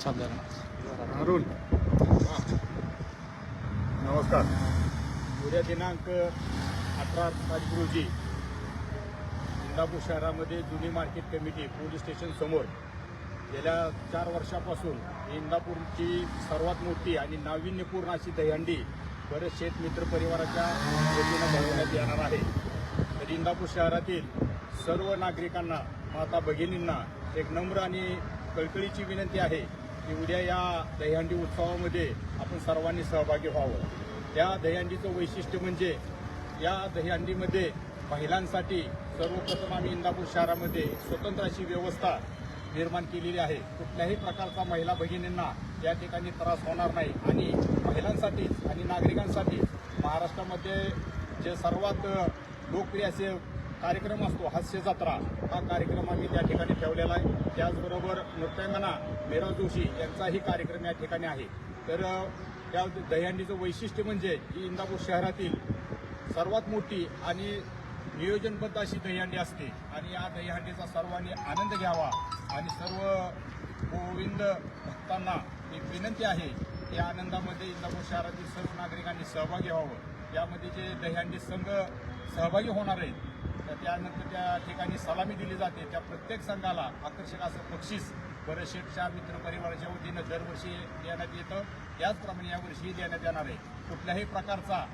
साधारण अरुण. नमस्कार. उद्या दिनांक अठरा तारीख रोजी इंदापूर शहरामध्ये जुनी मार्केट कमिटी पोलीस स्टेशन समोर गेल्या चार वर्षापासून इंदापूरची सर्वात मोठी आणि नाविन्यपूर्ण अशी दहीहंडी बरेच शेतमित्र परिवाराच्या वतीनं भरवण्यात येणार आहे. तर इंदापूर शहरातील सर्व नागरिकांना माता भगिनींना एक नम्र आणि कळकळीची विनंती आहे की उद्या या दहीहंडी उत्सवामध्ये आपण सर्वांनी सहभागी व्हावं. त्या दहीहंडीचं वैशिष्ट्य म्हणजे या दहीहंडीमध्ये महिलांसाठी सर्वप्रथम आम्ही इंदापूर शहरामध्ये स्वतंत्र अशी व्यवस्था निर्माण केलेली आहे. कुठल्याही प्रकारचा महिला भगिनींना या ठिकाणी त्रास होणार नाही. आणि महिलांसाठीच आणि नागरिकांसाठी महाराष्ट्रामध्ये जे सर्वात लोकप्रिय असे कार्यक्रम असतो हास्य जत्रा हा कार्यक्रम आम्ही त्या ठिकाणी ठेवलेला आहे. त्याचबरोबर नृत्यांगना मेरा जोशी यांचाही कार्यक्रम या ठिकाणी आहे. तर त्या दह्यांडीचं दहीहंडीचं वैशिष्ट्य म्हणजे ही इंदापूर शहरातील सर्वात मोठी आणि नियोजनबद्ध अशी दहीहंडी असते. आणि या दहीहंडीचा सर्वांनी आनंद घ्यावा आणि सर्व गोविंद भक्तांना एक विनंती आहे या आनंदामध्ये इंदापूर शहरातील सर्व नागरिकांनी सहभागी व्हावं. यामध्ये जे दहीहंडी संघ सहभागी होणार आहेत तर त्यानंतर त्या ठिकाणी सलामी दिली जाते. त्या प्रत्येक संघाला आकर्षक असं बक्षीस बरेच शेठच्या मित्र परिवाराच्या वतीनं दरवर्षी देण्यात येतं. त्याचप्रमाणे यावर्षीही देण्यात येणार आहे. कुठल्याही प्रकारचा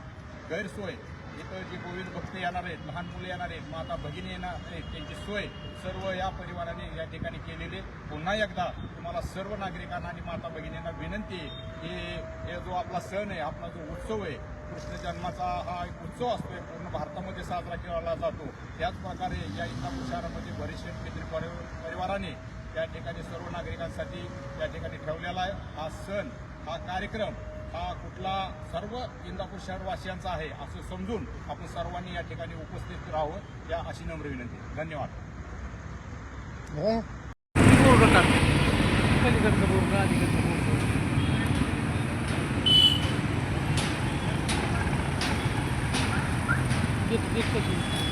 गैरसोय इथं जे गोविंद भक्त येणार आहेत लहान मुलं येणार आहेत माता भगिनी येणार आहेत त्यांची सोय सर्व या परिवाराने या ठिकाणी केलेली आहे. पुन्हा एकदा तुम्हाला सर्व नागरिकांना आणि माता भगिनींना विनंती आहे की हे जो आपला सण आहे आपला जो उत्सव आहे कृष्ण जन्माचा हा एक उत्सव असतोय. पूर्ण भारतामध्ये साजरा केला जातो. त्याच प्रकारे या इंदापूर शहरामध्ये बरेचसे मित्र परि- परिवाराने त्या ठिकाणी सर्व नागरिकांसाठी त्या ठिकाणी ठेवलेला आहे. हा सण हा कार्यक्रम हा कुठला सर्व इंदापूर शहरवासियांचा आहे असं समजून आपण सर्वांनी या ठिकाणी उपस्थित राहावं या अशी नम्र विनंती. धन्यवाद. Тут, тут, тут.